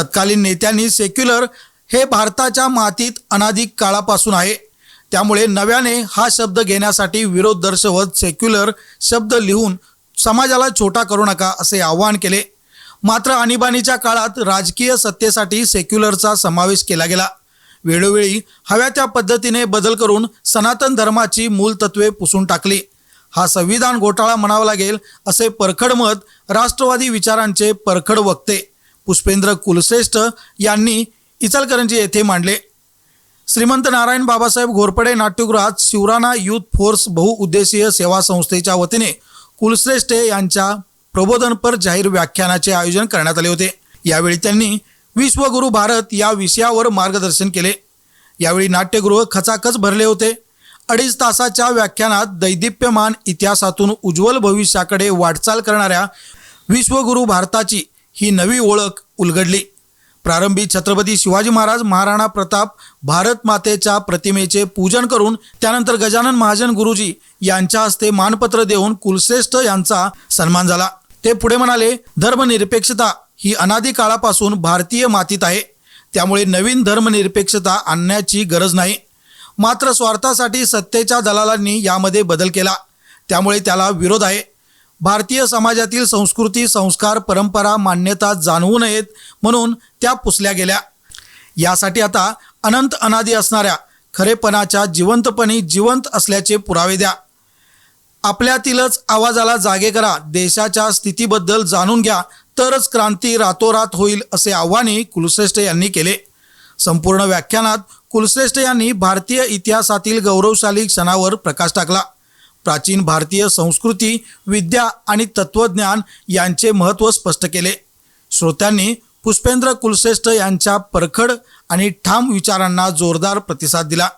तत्कालीन नेत्यांनी सेक्युलर हे भारताच्या मातीत अनाधिक काळापासून आहे. त्यामुळे नव्याने हा शब्द घेण्यासाठी विरोध दर्शवत सेक्युलर शब्द लिहून समाजाला छोटा करू नका असे आवाहन केले. मात्र आणीबाणीच्या काळात राजकीय सत्तेसाठी सेक्युलरचा समावेश केला गेला. वेळोवेळी हव्या त्या पद्धतीने बदल करून सनातन धर्माची मूल तत्वे पुसून टाकली. हा संविधान घोटाळा म्हणावा लागेल असे परखड मत राष्ट्रवादी विचारांचे परखड वक्ते पुष्पेंद्र कुलश्रेष्ठ यांनी इचलकरंजी येथे मांडले. श्रीमंत नारायण बाबासाहेब घोरपडे नाट्यगृहात शिवराणा युथ फोर्स बहुउद्देशीय सेवा संस्थेच्या वतीने कुलश्रेष्ठ यांच्या प्रबोधनपर जाहीर व्याख्यानाचे आयोजन करण्यात आले होते. यावेळी त्यांनी विश्वगुरु भारत या विषयावर मार्गदर्शन केले. यावेळी नाट्यगृह खचाखच भरले होते. अडीच तासाच्या व्याख्यानात दैदिप्यमान इतिहासातून उज्ज्वल भविष्याकडे वाटचाल करणाऱ्या विश्वगुरु भारताची ही नवी ओळख उलगडली. प्रारंभी छत्रपती शिवाजी महाराज महाराणा प्रताप भारत मातेच्या प्रतिमेचे पूजन करून त्यानंतर गजानन महाजन गुरुजी यांच्या हस्ते मानपत्र देऊन कुलश्रेष्ठ यांचा सन्मान झाला. ते पुढे म्हणाले धर्मनिरपेक्षता ही अनादी काळापासून भारतीय मातीत आहे. त्यामुळे नवीन धर्मनिरपेक्षता आणण्याची गरज नाही. मात्र स्वार्थासाठी सत्तेच्या दलालांनी यामध्ये बदल केला. त्यामुळे त्याला विरोध आहे. भारतीय समाजातील संस्कृती संस्कार परंपरा मान्यता जाणवू नयेत म्हणून त्या पुसल्या गेल्या. यासाठी आता अनंत अनादी असणाऱ्या खरेपणाच्या जिवंतपणी जिवंत असल्याचे पुरावे द्या. आपल्यातीलच आवाजाला जागे करा देशाच्या स्थितीबद्दल जाणून घ्या तरच क्रांती रातोरात होईल असे आव्हानही कुलश्रेष्ठ यांनी केले. संपूर्ण व्याख्यानात कुलश्रेष्ठ यांनी भारतीय इतिहासातील गौरवशाली क्षणावर प्रकाश टाकला. प्राचीन भारतीय संस्कृती विद्या आणि तत्त्वज्ञान यांचे महत्त्व स्पष्ट केले. श्रोत्यांनी पुष्पेंद्र कुलश्रेष्ठ यांच्या परखड आणि ठाम विचारांना जोरदार प्रतिसाद दिला.